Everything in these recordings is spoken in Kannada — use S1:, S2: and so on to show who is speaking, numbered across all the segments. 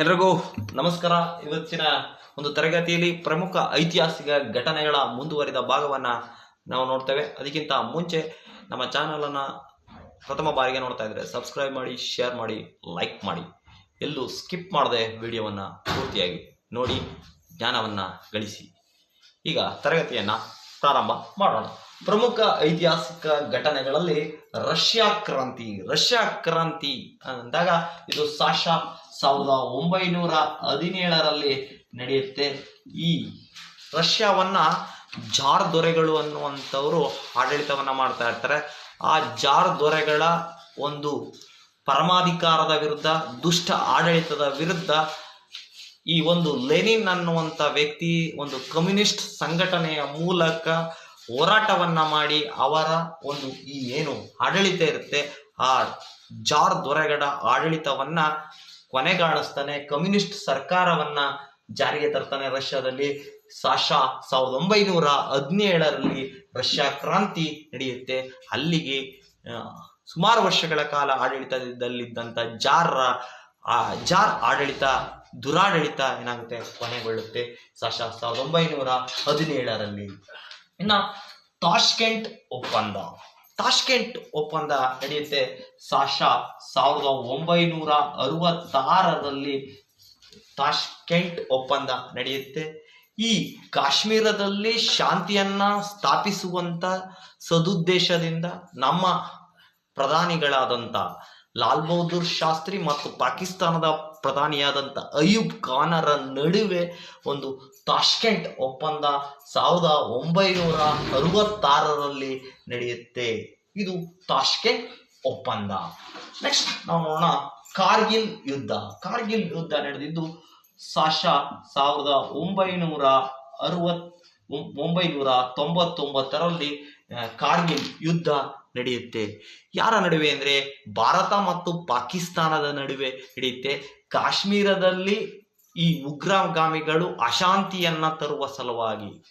S1: ಎಲ್ರಿಗೂ ನಮಸ್ಕಾರ. ಇವತ್ತಿನ ಒಂದು ತರಗತಿಯಲ್ಲಿ ಪ್ರಮುಖ ಐತಿಹಾಸಿಕ ಘಟನೆಗಳ ಮುಂದುವರಿದ ಭಾಗವನ್ನ ನಾವು ನೋಡ್ತೇವೆ. ಅದಕ್ಕಿಂತ ಮುಂಚೆ ನಮ್ಮ ಚಾನಲ್ ಅನ್ನ ಪ್ರಥಮ ಬಾರಿಗೆ ನೋಡ್ತಾ ಇದ್ರೆ ಸಬ್ಸ್ಕ್ರೈಬ್ ಮಾಡಿ ಶೇರ್ ಮಾಡಿ ಲೈಕ್ ಮಾಡಿ. ಎಲ್ಲೂ ಸ್ಕಿಪ್ ಮಾಡದೆ ವಿಡಿಯೋವನ್ನ ಪೂರ್ತಿಯಾಗಿ ನೋಡಿ, ಜ್ಞಾನವನ್ನ ಗಳಿಸಿ. ಈಗ ತರಗತಿಯನ್ನ ಪ್ರಾರಂಭ ಮಾಡೋಣ. ಪ್ರಮುಖ ಐತಿಹಾಸಿಕ ಘಟನೆಗಳಲ್ಲಿ ರಷ್ಯಾ ಕ್ರಾಂತಿ ರಷ್ಯಾ ಕ್ರಾಂತಿ ಅಂದಾಗ ಇದು ಸಾಶಾ ಸಾವಿರದ ಒಂಬೈನೂರ ಹದಿನೇಳರಲ್ಲಿ ನಡೆಯುತ್ತೆ. ಈ ರಷ್ಯಾವನ್ನ ಜಾರ್ ದೊರೆಗಳು ಅನ್ನುವಂಥವರು ಆಡಳಿತವನ್ನ ಮಾಡ್ತಾ ಇರ್ತಾರೆ. ಆ ಜಾರ್ ದೊರೆಗಳ ಒಂದು ಪರಮಾಧಿಕಾರದ ವಿರುದ್ಧ, ದುಷ್ಟ ಆಡಳಿತದ ವಿರುದ್ಧ ಈ ಒಂದು ಲೆನಿನ್ ಅನ್ನುವಂಥ ವ್ಯಕ್ತಿ ಒಂದು ಕಮ್ಯುನಿಸ್ಟ್ ಸಂಘಟನೆಯ ಮೂಲಕ ಹೋರಾಟವನ್ನ ಮಾಡಿ ಅವರ ಒಂದು ಈ ಏನು ಆಡಳಿತ ಇರುತ್ತೆ, ಆ ಜಾರ್ ದೊರೆಗಳ ಆಡಳಿತವನ್ನ ಕೊನೆಗಾಣಿಸ್ತಾನೆ. ಕಮ್ಯುನಿಸ್ಟ್ ಸರ್ಕಾರವನ್ನ ಜಾರಿಗೆ ತರ್ತಾನೆ ರಷ್ಯಾದಲ್ಲಿ. ಸಾಶಾ ಸಾವಿರದ ಒಂಬೈನೂರ ಹದಿನೇಳರಲ್ಲಿ ರಷ್ಯಾ ಕ್ರಾಂತಿ ನಡೆಯುತ್ತೆ. ಅಲ್ಲಿಗೆ ಸುಮಾರು ವರ್ಷಗಳ ಕಾಲ ಆಡಳಿತದಲ್ಲಿದ್ದಂಥ ಜಾರ್ರ, ಆ, ಜಾರ್ ಆಡಳಿತ, ದುರಾಡಳಿತ ಏನಾಗುತ್ತೆ? ಕೊನೆಗೊಳ್ಳುತ್ತೆ. ಸಾಶಾ ಸಾವಿರದ ಒಂಬೈನೂರ ಹದಿನೇಳರಲ್ಲಿ. ಇನ್ನ ತಾಷ್ಕೆಂಟ್ ಒಪ್ಪಂದ. ತಾಷ್ಕೆಂಟ್ ಒಪ್ಪಂದ ನಡೆಯುತ್ತೆ. ಸಾಶಾ ಸಾವಿರದ ಒಂಬೈನೂರ ಅರವತ್ತಾರರಲ್ಲಿ ತಾಷ್ಕೆಂಟ್ ಒಪ್ಪಂದ ನಡೆಯುತ್ತೆ. ಈ ಕಾಶ್ಮೀರದಲ್ಲಿ ಶಾಂತಿಯನ್ನ ಸ್ಥಾಪಿಸುವಂತ ಸದುದ್ದೇಶದಿಂದ ನಮ್ಮ ಪ್ರಧಾನಿಗಳಾದಂಥ ಲಾಲ್ ಬಹದ್ದೂರ್ ಶಾಸ್ತ್ರಿ ಮತ್ತು ಪಾಕಿಸ್ತಾನದ ಪ್ರಧಾನಿಯಾದಂಥ ಅಯೂಬ್ ಖಾನರ ನಡುವೆ ಒಂದು ತಾಷ್ಕೆಂಟ್ ಒಪ್ಪಂದ ಸಾವಿರದ ಒಂಬೈನೂರ ಅರವತ್ತಾರರಲ್ಲಿ ನಡೆಯುತ್ತೆ. ಇದು ತಾಷ್ಕೆಂಟ್ ಒಪ್ಪಂದ. ನೆಕ್ಸ್ಟ್ ನಾವು ನೋಡೋಣ ಕಾರ್ಗಿಲ್ ಯುದ್ಧ. ಕಾರ್ಗಿಲ್ ಯುದ್ಧ ನಡೆದಿದ್ದು ಸಾಶಾ ಸಾವಿರದ ಒಂಬೈನೂರ ಅರವತ್ ಒಂಬೈನೂರ ತೊಂಬತ್ತೊಂಬತ್ತರಲ್ಲಿ ಕಾರ್ಗಿಲ್ ಯುದ್ಧ ನಡೆಯುತ್ತೆ. ಯಾರ ನಡುವೆ ಅಂದ್ರೆ ಭಾರತ ಮತ್ತು ಪಾಕಿಸ್ತಾನದ ನಡುವೆ ನಡೆಯುತ್ತೆ. ಕಾಶ್ಮೀರದಲ್ಲಿ ಈ ಉಗ್ರಗಾಮಿಗಳು ಅಶಾಂತಿಯನ್ನ ತರುವ ಸಲುವಾಗಿ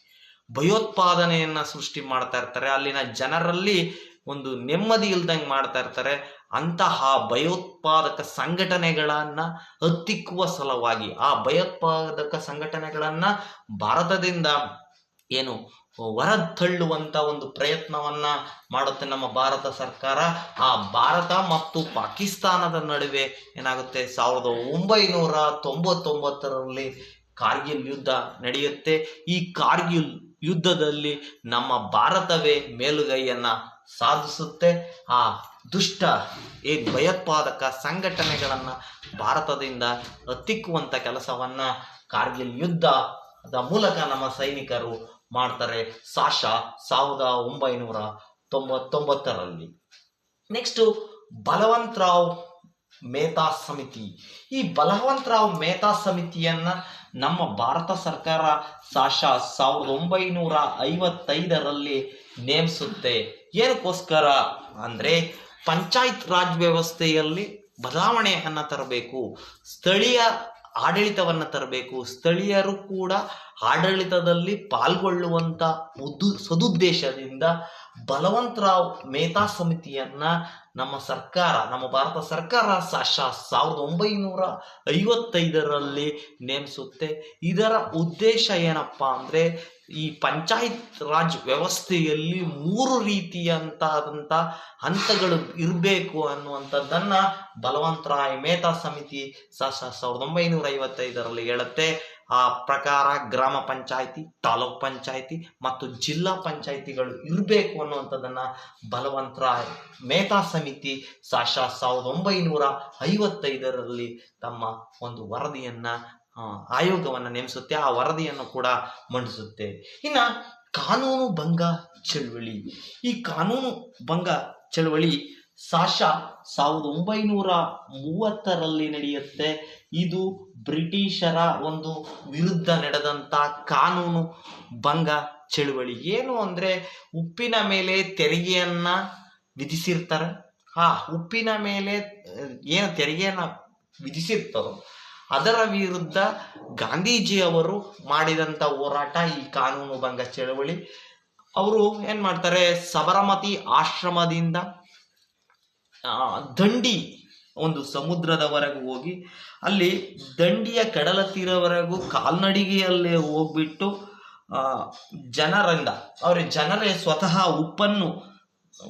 S1: ಭಯೋತ್ಪಾದನೆಯನ್ನ ಸೃಷ್ಟಿ ಮಾಡ್ತಾ ಇರ್ತಾರೆ. ಅಲ್ಲಿನ ಜನರಲ್ಲಿ ಒಂದು ನೆಮ್ಮದಿ ಇಲ್ದಂಗೆ ಮಾಡ್ತಾ ಇರ್ತಾರೆ. ಅಂತಹ ಭಯೋತ್ಪಾದಕ ಸಂಘಟನೆಗಳನ್ನ ಹತ್ತಿಕ್ಕುವ ಸಲುವಾಗಿ ಆ ಭಯೋತ್ಪಾದಕ ಸಂಘಟನೆಗಳನ್ನ ಭಾರತದಿಂದ ಏನು ಹೊರತಳ್ಳುವಂತ ಒಂದು ಪ್ರಯತ್ನವನ್ನ ಮಾಡುತ್ತೆ ನಮ್ಮ ಭಾರತ ಸರ್ಕಾರ. ಆ ಭಾರತ ಮತ್ತು ಪಾಕಿಸ್ತಾನದ ನಡುವೆ ಏನಾಗುತ್ತೆ? ಸಾವಿರದ ಒಂಬೈನೂರ ತೊಂಬತ್ತೊಂಬತ್ತರಲ್ಲಿ ಕಾರ್ಗಿಲ್ ಯುದ್ಧ ನಡೆಯುತ್ತೆ. ಈ ಕಾರ್ಗಿಲ್ ಯುದ್ಧದಲ್ಲಿ ನಮ್ಮ ಭಾರತವೇ ಮೇಲುಗೈಯನ್ನ ಸಾಧಿಸುತ್ತೆ. ಆ ದುಷ್ಟ ಈ ಭಯೋತ್ಪಾದಕ ಸಂಘಟನೆಗಳನ್ನ ಭಾರತದಿಂದ ಹತ್ತಿಕ್ಕುವಂಥ ಕೆಲಸವನ್ನ ಕಾರ್ಗಿಲ್ ಯುದ್ಧದ ಮೂಲಕ ನಮ್ಮ ಸೈನಿಕರು ಮಾಡ್ತಾರೆ ಸಾಶಾ ಸಾವಿರದ ಒಂಬೈನೂರ ತೊಂಬತ್ತೊಂಬತ್ತರಲ್ಲಿ. ನೆಕ್ಸ್ಟ್ ಬಲವಂತರಾವ್ ಮೇತಾ ಸಮಿತಿ. ಈ ಬಲವಂತರಾವ್ ಮೇತಾ ಸಮಿತಿಯನ್ನು ನಮ್ಮ ಭಾರತ ಸರ್ಕಾರ ಸಾಶಾ ಸಾವಿರದ ಒಂಬೈನೂರ ಐವತ್ತೈದರಲ್ಲಿ ನೇಮಿಸುತ್ತೆ. ಏನಕ್ಕೋಸ್ಕರ ಅಂದ್ರೆ ಪಂಚಾಯತ್ ರಾಜ್ ವ್ಯವಸ್ಥೆಯಲ್ಲಿ ಬದಲಾವಣೆಯನ್ನು ತರಬೇಕು. ಸ್ಥಳೀಯ ಆಡಳಿತವನ್ನ ತರಬೇಕು ಸ್ಥಳೀಯರು ಕೂಡ ಆಡಳಿತದಲ್ಲಿ ಪಾಲ್ಗೊಳ್ಳುವಂಥ ಉದ್ದು ಸದುದ್ದೇಶದಿಂದ ಬಲವಂತರಾವ್ ಮೇಧಾ ಸಮಿತಿಯನ್ನ ನಮ್ಮ ಸರ್ಕಾರ, ನಮ್ಮ ಭಾರತ ಸರ್ಕಾರ ಸಾಶಾ ಸಾವಿರದ ಒಂಬೈನೂರ ಐವತ್ತೈದರಲ್ಲಿ ನೇಮಿಸುತ್ತೆ. ಇದರ ಉದ್ದೇಶ ಏನಪ್ಪಾ ಅಂದ್ರೆ ಈ ಪಂಚಾಯತ್ ರಾಜ್ ವ್ಯವಸ್ಥೆಯಲ್ಲಿ ಮೂರು ರೀತಿಯಂತಾದಂಥ ಹಂತಗಳು ಇರಬೇಕು ಅನ್ನುವಂಥದ್ದನ್ನ ಬಲವಂತರಾಯ್ ಮೇಧಾ ಸಮಿತಿ ಸಾಶ ಸಾವಿರದ ಒಂಬೈನೂರ ಐವತ್ತೈದರಲ್ಲಿ ಹೇಳುತ್ತೆ. ಆ ಪ್ರಕಾರ ಗ್ರಾಮ ಪಂಚಾಯಿತಿ, ತಾಲೂಕ್ ಪಂಚಾಯಿತಿ ಮತ್ತು ಜಿಲ್ಲಾ ಪಂಚಾಯಿತಿಗಳು ಇರಬೇಕು ಅನ್ನುವಂಥದ್ದನ್ನ ಬಲವಂತರ ಮೇತಾ ಸಮಿತಿ ಸಾಶಾ ಸಾವಿರದ ಒಂಬೈನೂರ ಐವತ್ತೈದರಲ್ಲಿ ತಮ್ಮ ಒಂದು ವರದಿಯನ್ನ ಆಯೋಗವನ್ನು ಆಯೋಗವನ್ನ ನೇಮಿಸುತ್ತೆ. ಆ ವರದಿಯನ್ನು ಕೂಡ ಮಂಡಿಸುತ್ತೆ. ಇನ್ನ ಕಾನೂನು ಭಂಗ ಚಳುವಳಿ. ಈ ಕಾನೂನು ಭಂಗ ಚಳುವಳಿ ಸಾಶಾ ಸಾವಿರದ ಒಂಬೈನೂರ ಮೂವತ್ತರಲ್ಲಿ ನಡೆಯುತ್ತೆ. ಇದು ಬ್ರಿಟಿಷರ ಒಂದು ವಿರುದ್ಧ ನಡೆದಂತ ಕಾನೂನು ಭಂಗ ಚಳುವಳಿ. ಏನು ಅಂದ್ರೆ ಉಪ್ಪಿನ ಮೇಲೆ ತೆರಿಗೆಯನ್ನ ವಿಧಿಸಿರ್ತಾರೆ. ಆ ಉಪ್ಪಿನ ಮೇಲೆ, ಏನು ತೆರಿಗೆಯನ್ನ ವಿಧಿಸಿರ್ತಾರೋ ಅದರ ವಿರುದ್ಧ ಗಾಂಧೀಜಿ ಅವರು ಮಾಡಿದಂತ ಹೋರಾಟ ಈ ಕಾನೂನು ಭಂಗ ಚಳವಳಿ. ಅವರು ಏನ್ ಮಾಡ್ತಾರೆ? ಸಬರಮತಿ ಆಶ್ರಮದಿಂದ ದಂಡಿ ಒಂದು ಸಮುದ್ರದವರೆಗೂ ಹೋಗಿ, ಅಲ್ಲಿ ದಂಡಿಯ ಕಡಲ ತೀರವರೆಗೂ ಕಾಲ್ನಡಿಗೆಯಲ್ಲೇ ಹೋಗ್ಬಿಟ್ಟು ಜನರಿಂದ, ಅವರ ಜನರೇ ಸ್ವತಃ ಉಪ್ಪನ್ನು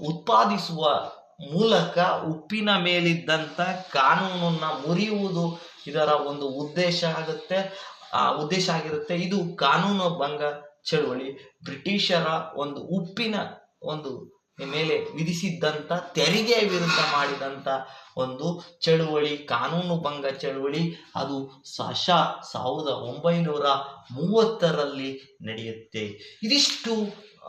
S1: ಉತ್ಪಾದಿಸುವ ಮೂಲಕ ಉಪ್ಪಿನ ಮೇಲಿದ್ದಂಥ ಕಾನೂನನ್ನು ಮುರಿಯುವುದು ಇದರ ಒಂದು ಉದ್ದೇಶ ಆಗುತ್ತೆ. ಆ, ಉದ್ದೇಶ ಆಗಿರುತ್ತೆ. ಇದು ಕಾನೂನು ಭಂಗ ಚಳುವಳಿ. ಬ್ರಿಟಿಷರ ಒಂದು ಉಪ್ಪಿನ ಒಂದು ಮೇಲೆ ವಿಧಿಸಿದ್ದಂಥ ತೆರಿಗೆಯ ವಿರುದ್ಧ ಮಾಡಿದಂಥ ಒಂದು ಚಳುವಳಿ, ಕಾನೂನು ಭಂಗ ಚಳುವಳಿ, ಅದು ಸಶ ಸಾವಿರದ ಒಂಬೈನೂರ ಮೂವತ್ತರಲ್ಲಿ ನಡೆಯುತ್ತೆ. ಇದಿಷ್ಟು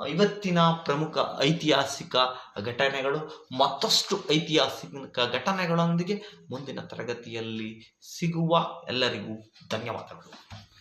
S1: ಇವತ್ತಿನ ಪ್ರಮುಖ ಐತಿಹಾಸಿಕ ಘಟನೆಗಳು, ಮತ್ತಷ್ಟು ಐತಿಹಾಸಿಕ ಘಟನೆಗಳೊಂದಿಗೆ ಮುಂದಿನ ತರಗತಿಯಲ್ಲಿ ಸಿಗುವ ಎಲ್ಲರಿಗೂ ಧನ್ಯವಾದಗಳು.